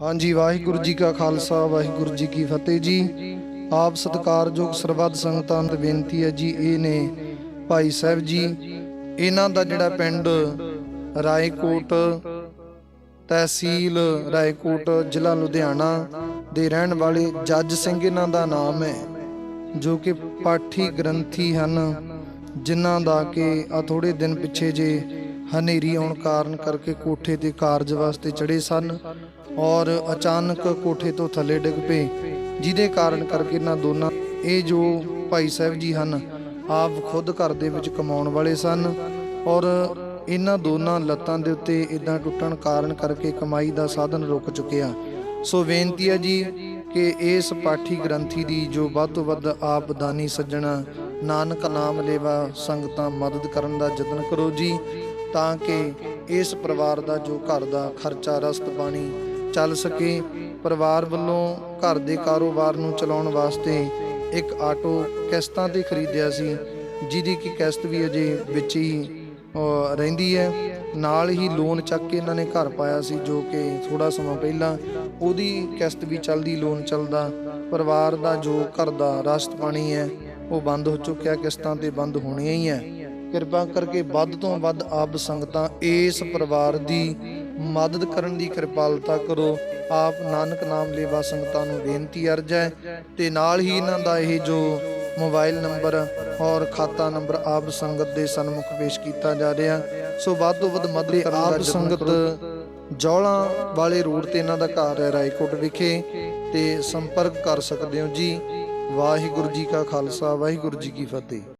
ਹਾਂਜੀ, ਵਾਹਿਗੁਰੂ ਜੀ ਕਾ ਖਾਲਸਾ, ਵਾਹਿਗੁਰੂ ਜੀ ਕੀ ਫਤਿਹ ਜੀ। ਆਪ ਸਤਿਕਾਰਯੋਗ ਸਰਬੱਤ ਸੰਗਤਾਂ ਨੂੰ ਬੇਨਤੀ ਹੈ ਜੀ, ਇਹ ਨੇ ਭਾਈ ਸਾਹਿਬ ਜੀ, ਇਹਨਾਂ ਦਾ ਜਿਹੜਾ ਪਿੰਡ ਰਾਏਕੋਟ ਤਹਿਸੀਲ ਰਾਏਕੋਟ, ਜ਼ਿਲ੍ਹਾ ਲੁਧਿਆਣਾ ਦੇ ਰਹਿਣ ਵਾਲੇ ਜੱਜ ਸਿੰਘ ਇਹਨਾਂ ਦਾ ਨਾਮ ਹੈ, ਜੋ ਕਿ ਪਾਠੀ ਗ੍ਰੰਥੀ ਹਨ, ਜਿਨ੍ਹਾਂ ਦਾ ਕਿ ਆ ਥੋੜੇ ਦਿਨ ਪਿੱਛੇ ਜੇ ਹਨੇਰੀ ਆਉਣ ਕਾਰਨ ਕਰਕੇ ਕੋਠੇ ਦੇ ਕਾਰਜ ਵਾਸਤੇ ਚੜੇ ਸਨ ਔਰ ਅਚਾਨਕ ਕੋਠੇ ਤੋਂ ਥੱਲੇ ਡਿੱਗ ਪਏ, ਜਿਹਦੇ ਕਾਰਨ ਕਰਕੇ ਇਹਨਾਂ ਦੋਨਾਂ, ਇਹ ਜੋ ਭਾਈ ਸਾਹਿਬ ਜੀ ਹਨ, ਆਪ ਖੁਦ ਘਰ ਦੇ ਵਿੱਚ ਕਮਾਉਣ ਵਾਲੇ ਸਨ ਔਰ ਇਹਨਾਂ ਦੋਨਾਂ ਲੱਤਾਂ ਦੇ ਉੱਤੇ ਇਦਾਂ ਟੁੱਟਣ ਕਾਰਨ ਕਰਕੇ ਕਮਾਈ ਦਾ ਸਾਧਨ ਰੁਕ ਚੁੱਕਿਆ। ਸੋ ਬੇਨਤੀ ਹੈ ਜੀ ਕਿ ਇਸ ਪਾਠੀ ਗ੍ਰੰਥੀ ਦੀ ਜੋ ਵੱਧ ਤੋਂ ਵੱਧ ਆਪ ਦਾਨੀ ਸੱਜਣਾ, ਨਾਨਕ ਨਾਮ ਲੇਵਾ ਸੰਗਤਾਂ ਮਦਦ ਕਰਨ ਦਾ ਯਤਨ ਕਰੋ ਜੀ। ਤਾਂ ਕਿ ਇਸ ਪਰਿਵਾਰ ਦਾ ਜੋ ਘਰ ਦਾ ਖਰਚਾ, ਰਸਤ ਪਾਣੀ ਚੱਲ ਸਕੇ, ਪਰਿਵਾਰ ਵੱਲੋਂ ਘਰ ਦੇ ਕਾਰੋਬਾਰ ਨੂੰ ਚਲਾਉਣ ਵਾਸਤੇ ਇੱਕ ਆਟੋ ਕਿਸ਼ਤਾਂ ਤੇ ਖਰੀਦਿਆ ਸੀ, ਜਿਹਦੀ ਕਿ ਕਿਸ਼ਤ ਵੀ ਅਜੇ ਵਿੱਚ ਹੀ ਰਹਿੰਦੀ ਹੈ। ਨਾਲ ਹੀ ਲੋਨ ਚੱਕ ਕੇ ਇਹਨਾਂ ਨੇ ਘਰ ਪਾਇਆ ਸੀ, ਜੋ ਕਿ ਥੋੜਾ ਸਮਾਂ ਪਹਿਲਾਂ ਉਹਦੀ ਕਿਸ਼ਤ ਵੀ ਚੱਲਦੀ ਲੋਨ ਚੱਲਦਾ, ਪਰਿਵਾਰ ਦਾ ਜੋ ਘਰ ਦਾ ਰਸਤ ਪਾਣੀ ਹੈ, ਉਹ ਬੰਦ ਹੋ ਚੁੱਕਿਆ, ਕਿਸ਼ਤਾਂ ਤੇ ਬੰਦ ਹੋਣੀਆਂ ਹੀ ਹੈ। ਕਿਰਪਾ ਕਰਕੇ ਵੱਧ ਤੋਂ ਵੱਧ ਆਪ ਸੰਗਤਾਂ ਇਸ ਪਰਿਵਾਰ ਦੀ ਮਦਦ ਕਰਨ ਦੀ ਕਿਰਪਾਲਤਾ ਕਰੋ। ਆਪ ਨਾਨਕ ਨਾਮ ਲੇਵਾ ਸੰਗਤਾਂ ਨੂੰ ਬੇਨਤੀ ਅਰਜ਼ ਹੈ ਤੇ ਨਾਲ ਹੀ ਇਹਨਾਂ ਦਾ ਇਹ ਜੋ ਮੋਬਾਈਲ ਨੰਬਰ ਔਰ ਖਾਤਾ ਨੰਬਰ ਆਪ ਸੰਗਤ ਦੇ ਸਨਮੁਖ ਪੇਸ਼ ਕੀਤਾ ਜਾ ਰਿਹਾ। ਸੋ ਵੱਧ ਤੋਂ ਵੱਧ ਮਦਦ ਕਰਨ ਦਾ ਆਪ ਸੰਗਤ ਜੌਲਾਂ ਵਾਲੇ ਰੋਡ ਤੇ ਇਹਨਾਂ ਦਾ ਘਰ ਹੈ ਰਾਏਕੋਟ ਵਿਖੇ ਤੇ ਸੰਪਰਕ ਕਰ ਸਕਦੇ ਹੋ ਜੀ। ਵਾਹਿਗੁਰੂ ਜੀ ਕਾ ਖਾਲਸਾ ਵਾਹਿਗੁਰੂ ਜੀ ਕੀ ਫਤਿਹ।